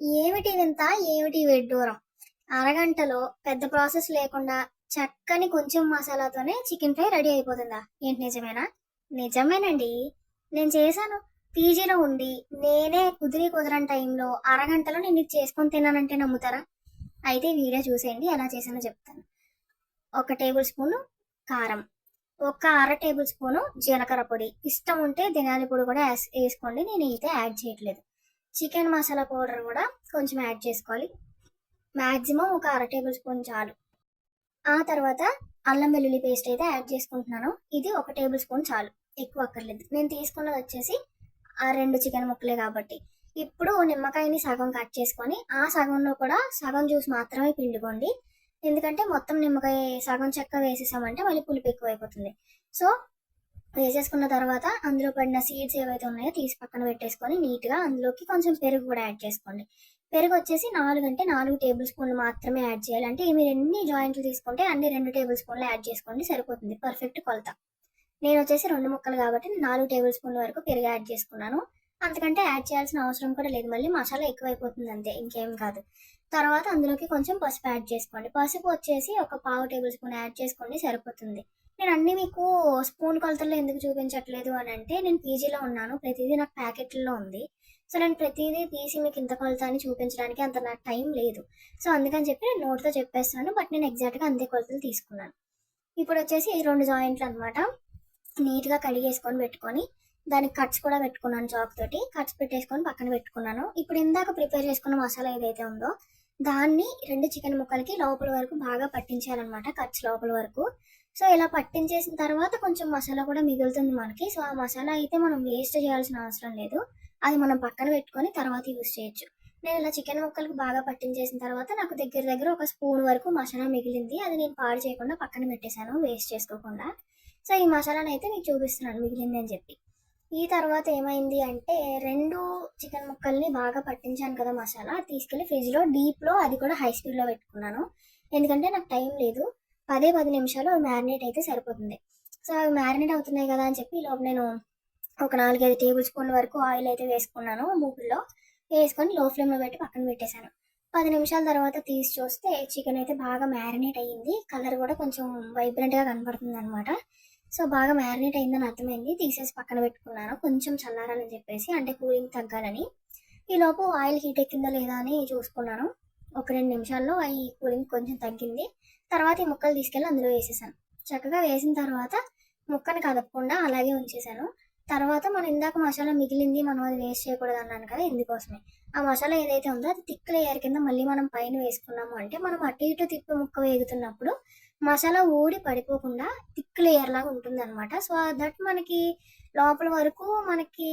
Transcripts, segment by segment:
ఏమిటి వింత ఏమిటి వెడ్డూరం అరగంటలో పెద్ద ప్రాసెస్ లేకుండా చక్కని కొంచెం మసాలాతోనే చికెన్ ఫ్రై రెడీ అయిపోతుందా? ఏంటి నిజమేనా? నిజమేనండి. నేను చేశాను. పీజీలో ఉండి నేనే కుదిరి కుదరని టైంలో అరగంటలో నేను ఇది చేసుకొని తిన్నానంటే నమ్ముతారా? అయితే వీడియో చూసేయండి. ఎలా చేశానో చెప్తాను. ఒక టేబుల్ స్పూను కారం. ఒక అర టేబుల్ స్పూను జీలకర్ర పొడి. ఇష్టం ఉంటే ధనియాల పొడి కూడా వేసుకోండి. నేను అయితే యాడ్ చేయట్లేదు. చికెన్ మసాలా పౌడర్ కూడా కొంచెం యాడ్ చేసుకోవాలి. మ్యాక్సిమం ఒక అర టేబుల్ స్పూన్ చాలు. ఆ తర్వాత అల్లం వెల్లుల్లి పేస్ట్ అయితే యాడ్ చేసుకుంటున్నాను. ఇది ఒక టేబుల్ స్పూన్ చాలు. ఎక్కువ అక్కర్లేదు. నేను తీసుకున్నది వచ్చేసి ఆ రెండు చికెన్ ముక్కలే కాబట్టి. ఇప్పుడు నిమ్మకాయని సగం కట్ చేసుకొని ఆ సగంలో కూడా సగం జ్యూస్ మాత్రమే పిండుకోండి. ఎందుకంటే మొత్తం నిమ్మకాయ సగం చెక్క వేసేసామంటే మళ్ళీ పులుపు ఎక్కువ అయిపోతుంది సో వేసేసుకున్న తర్వాత అందులో పడిన సీడ్స్ ఏవైతే ఉన్నాయో తీసి పక్కన పెట్టేసుకొని నీట్గా అందులోకి కొంచెం పెరుగు కూడా యాడ్ చేసుకోండి. పెరుగు వచ్చేసి నాలుగు అంటే నాలుగు టేబుల్ స్పూన్లు మాత్రమే యాడ్ చేయాలి. అంటే మీరు ఎన్ని జాయింట్లు తీసుకుంటే అన్ని రెండు టేబుల్ స్పూన్లు యాడ్ చేసుకోండి సరిపోతుంది. పర్ఫెక్ట్ కొలత. నేను వచ్చేసి రెండు ముక్కలు కాబట్టి నాలుగు టేబుల్ స్పూన్ల వరకు పెరుగు యాడ్ చేసుకున్నాను. అంతకంటే యాడ్ చేయాల్సిన అవసరం కూడా లేదు. మళ్ళీ మసాలా ఎక్కువైపోతుంది అంతే ఇంకేం కాదు. తర్వాత అందులోకి కొంచెం పసుపు యాడ్ చేసుకోండి. పసుపు వచ్చేసి ఒక పావు టేబుల్ స్పూన్ యాడ్ చేసుకోండి సరిపోతుంది. నేను అన్ని మీకు స్పూన్ కొలతల్లో ఎందుకు చూపించట్లేదు అని అంటే నేను పీజీలో ఉన్నాను. ప్రతిదీ నాకు ప్యాకెట్లలో ఉంది. సో నేను ప్రతిదీ తీసి మీకు ఇంత కొలత అని చూపించడానికి అంత నాకు టైం లేదు. సో అందుకని చెప్పి నేను నోట్తో చెప్పేస్తున్నాను బట్ నేను ఎగ్జాక్ట్గా అంతే కొలతలు తీసుకున్నాను. ఇప్పుడు వచ్చేసి ఈ రెండు జాయింట్లు అనమాట నీట్గా కడిగేసుకొని పెట్టుకొని దానికి కట్స్ కూడా పెట్టుకున్నాను చాక్ తోటి. కట్స్ పెట్టేసుకొని పక్కన పెట్టుకున్నాను. ఇప్పుడు ఇందాక ప్రిపేర్ చేసుకున్న మసాలా ఏదైతే ఉందో దాన్ని రెండు చికెన్ ముక్కలకి లోపల వరకు బాగా పట్టించాలన్నమాట. కట్స్ లోపల వరకు. సో ఇలా పట్టించేసిన తర్వాత కొంచెం మసాలా కూడా మిగులుతుంది మనకి. సో ఆ మసాలా అయితే మనం వేస్ట్ చేయాల్సిన అవసరం లేదు. అది మనం పక్కన పెట్టుకొని తర్వాత యూస్ చేయొచ్చు. నేను ఇలా చికెన్ ముక్కలకు బాగా పట్టించేసిన తర్వాత నాకు దగ్గర దగ్గర ఒక స్పూన్ వరకు మసాలా మిగిలింది. అది నేను పాడు చేయకుండా పక్కన పెట్టేశాను వేస్ట్ చేసుకోకుండా. సో ఈ మసాలాను అయితే మీకు చూపిస్తున్నాను మిగిలింది అని చెప్పి. ఈ తర్వాత ఏమైంది అంటే రెండు చికెన్ ముక్కల్ని బాగా పట్టించాను కదా మసాలా. తీసుకెళ్ళి ఫ్రిడ్జ్లో డీప్లో అది కూడా హై స్పీడ్లో పెట్టుకున్నాను. ఎందుకంటే నాకు టైం లేదు. పదే పది నిమిషాలు మ్యారినేట్ అయితే సరిపోతుంది. సో అవి మ్యారినేట్ అవుతున్నాయి కదా అని చెప్పి లోపు నేను ఒక నాలుగైదు టేబుల్ స్పూన్ వరకు ఆయిల్ అయితే వేసుకున్నాను మూకుల్లో. వేసుకొని లో ఫ్లేమ్లో పెట్టి పక్కన పెట్టేశాను. పది నిమిషాల తర్వాత తీసి చూస్తే చికెన్ అయితే బాగా మ్యారినేట్ అయ్యింది. కలర్ కూడా కొంచెం వైబ్రెంట్గా కనపడుతుంది అనమాట సో బాగా మ్యారినేట్ అయిందని అర్థమైంది. తీసేసి పక్కన పెట్టుకున్నాను. కొంచెం చల్లారని చెప్పేసి అంటే కూలింగ్ తగ్గాలని. ఈ లోపు ఆయిల్ హీట్ ఎక్కిందా లేదా అని చూసుకున్నాను. ఒక రెండు నిమిషాల్లో అవి కూలింగ్ కొంచెం తగ్గింది. తర్వాత ఈ ముక్కలు తీసుకెళ్ళి అందులో వేసేసాను. చక్కగా వేసిన తర్వాత ముక్కను కదపకుండా అలాగే ఉంచేసాను. తర్వాత మనం ఇందాక మసాలా మిగిలింది మనం అది వేస్ట్ చేయకూడదు అన్నాను కదా ఇందుకోసమే. ఆ మసాలా ఏదైతే ఉందో అది థిక్ లేయర్ కింద మళ్ళీ మనం పైన వేసుకున్నాము అంటే మనం అటు ఇటు తిప్పి ముక్క వేగుతున్నప్పుడు మసాలా ఊడి పడిపోకుండా థిక్ లేయర్ లాగా ఉంటుంది అనమాట సో దట్ మనకి లోపల వరకు మనకి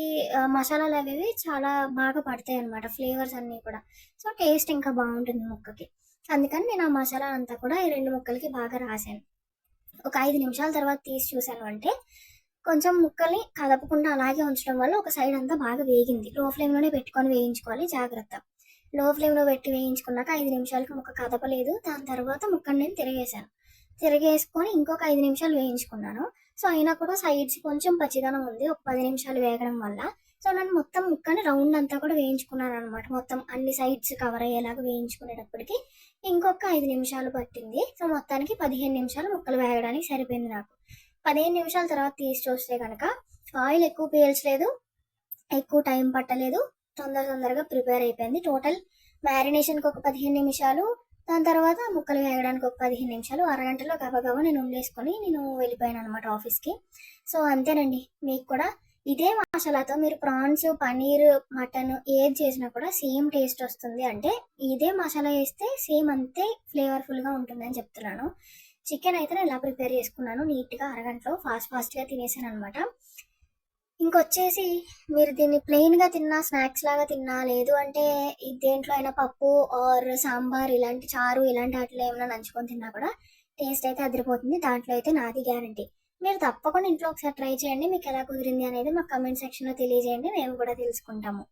మసాలాలు అవి చాలా బాగా పడతాయి అనమాట ఫ్లేవర్స్ అన్నీ కూడా. సో టేస్ట్ ఇంకా బాగుంటుంది ముక్కకి. అందుకని నేను ఆ మసాలా అంతా కూడా ఈ రెండు ముక్కలకి బాగా రాశాను. ఒక ఐదు నిమిషాల తర్వాత తీసి చూశాను అంటే కొంచెం ముక్కల్ని కదపకుండా అలాగే ఉంచడం వల్ల ఒక సైడ్ అంతా బాగా వేగింది. లో ఫ్లేమ్లోనే పెట్టుకొని వేయించుకోవాలి జాగ్రత్త. లో ఫ్లేమ్లో పెట్టి వేయించుకున్నాక ఐదు నిమిషాలకి ముక్క కదపలేదు. దాని తర్వాత ముక్కని నేను తిరిగేశాను. తిరిగేసుకొని ఇంకొక ఐదు నిమిషాలు వేయించుకున్నాను. సో అయినా కూడా సైడ్స్ కొంచెం పచ్చిదనం ఉంది. ఒక పది నిమిషాలు వేగడం వల్ల. సో నేను మొత్తం ముక్కని రౌండ్ అంతా కూడా వేయించుకున్నాను అనమాట మొత్తం అన్ని సైడ్స్ కవర్ అయ్యేలాగా వేయించుకునేటప్పటికి ఇంకొక ఐదు నిమిషాలు పట్టింది. సో మొత్తానికి పదిహేను నిమిషాలు ముక్కలు వేగడానికి సరిపోయింది నాకు. పదిహేను నిమిషాల తర్వాత తీసి చూస్తే కనుక ఆయిల్ ఎక్కువ పీల్చలేదు. ఎక్కువ టైం పట్టలేదు. తొందర తొందరగా ప్రిపేర్ అయిపోయింది. టోటల్ మ్యారినేషన్కి ఒక పదిహేను నిమిషాలు దాని తర్వాత ముక్కలు వేయడానికి ఒక పదిహేను నిమిషాలు అరగంటలో గబగబ నేను ఉండేసుకొని నేను వెళ్ళిపోయాను అనమాట ఆఫీస్కి. సో అంతేనండి. మీకు కూడా ఇదే మసాలాతో మీరు ప్రాన్స్ పన్నీర్ మటన్ ఏది చేసినా కూడా సేమ్ టేస్ట్ వస్తుంది. అంటే ఇదే మసాలా వేస్తే సేమ్ అంతే ఫ్లేవర్ఫుల్గా ఉంటుంది అని చెప్తున్నాను. చికెన్ అయితే నేను ఇలా ప్రిపేర్ చేసుకున్నాను నీట్గా అరగంటలో ఫాస్ట్ ఫాస్ట్గా తినేసాను అనమాట ఇంకొచ్చేసి మీరు దీన్ని ప్లెయిన్గా తిన్నా స్నాక్స్ లాగా తిన్నా లేదు అంటే దేంట్లో అయినా పప్పు ఆర్ సాంబార్ ఇలాంటి చారు ఇలాంటి వాటిలో ఏమైనా నంచుకొని తిన్నా కూడా టేస్ట్ అయితే అదిరిపోతుంది. దాంట్లో అయితే నాది గ్యారంటీ మీరు తప్పకుండా ఇంట్లో ఒకసారి ట్రై చేయండి. మీకు ఎలా కుదిరింది అనేది మాకు కమెంట్ సెక్షన్లో తెలియజేయండి. మేము కూడా తెలుసుకుంటాము.